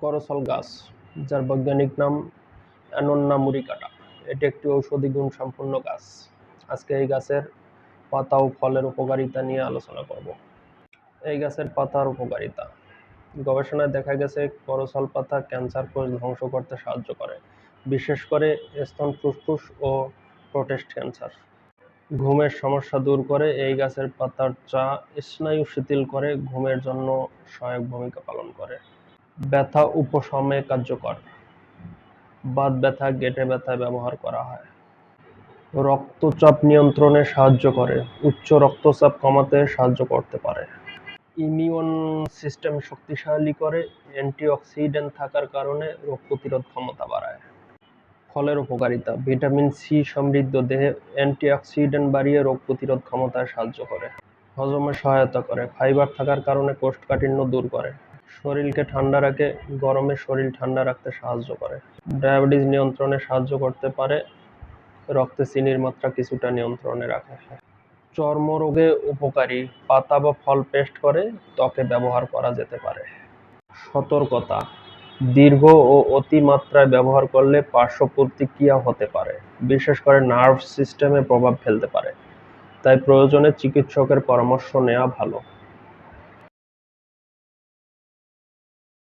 করসল গাছ, যার বৈজ্ঞানিক নাম অ্যানোন্না মুরিকাটা। এটি একটি ঔষধি গুণ সম্পন্ন গাছ। আজকে এই গাছের পাতা ও ফলের উপকারিতা নিয়ে আলোচনা করব। এই গাছের পাতার উপকারিতা। গবেষণায় দেখা গেছে, করসল পাতা ক্যান্সার কোষ ধ্বংস করতে সাহায্য করে, বিশেষ করে স্তন ফুসফুস ও প্রোটেস্ট ক্যান্সার। ঘুমের সমস্যা দূর করে এই গাছের পাতার চা স্নায়ু শিথিল করে, ঘুমের জন্য সহায়ক ভূমিকা পালন করে। ব্যথা উপশমে কার্যকর। বাত ব্যথা, গেঁটে ব্যথায় ব্যবহার করা হয়। রক্তচাপ নিয়ন্ত্রণে সাহায্য করে। উচ্চ রক্তচাপ কমাতে সাহায্য করতে পারে। ইমিউন সিস্টেম শক্তিশালী করে। অ্যান্টিঅক্সিডেন্ট থাকার কারণে রোগ প্রতিরোধ ক্ষমতা বাড়ায়। ফলের উপকারিতা। ভিটামিন সি সমৃদ্ধ দেহে অ্যান্টিঅক্সিডেন্ট বাড়িয়ে রোগ প্রতিরোধ ক্ষমতায় সাহায্য করে। হজমে সহায়তা করে। ফাইবার থাকার কারণে কোষ্ঠকাঠিন্য দূর করে। শরীরকে ঠান্ডা রাখে, গরমে শরীর ঠান্ডা রাখতে সাহায্য করে। ডায়াবেটিস নিয়ন্ত্রণে সাহায্য করতে পারে, রক্তে চিনির মাত্রা কিছুটা নিয়ন্ত্রণে রাখে। চর্মরোগে উপকারী পাতা বা ফল পেস্ট করে ত্বকে ব্যবহার করা যেতে পারে। সতর্কতা, দীর্ঘ ও অতিমাত্রায় ব্যবহার করলে পার্শ্ব প্রতিক্রিয়া হতে পারে, বিশেষ করে নার্ভ সিস্টেমে প্রভাব ফেলতে পারে। তাই প্রয়োজনে চিকিৎসকের পরামর্শ নেওয়া ভালো।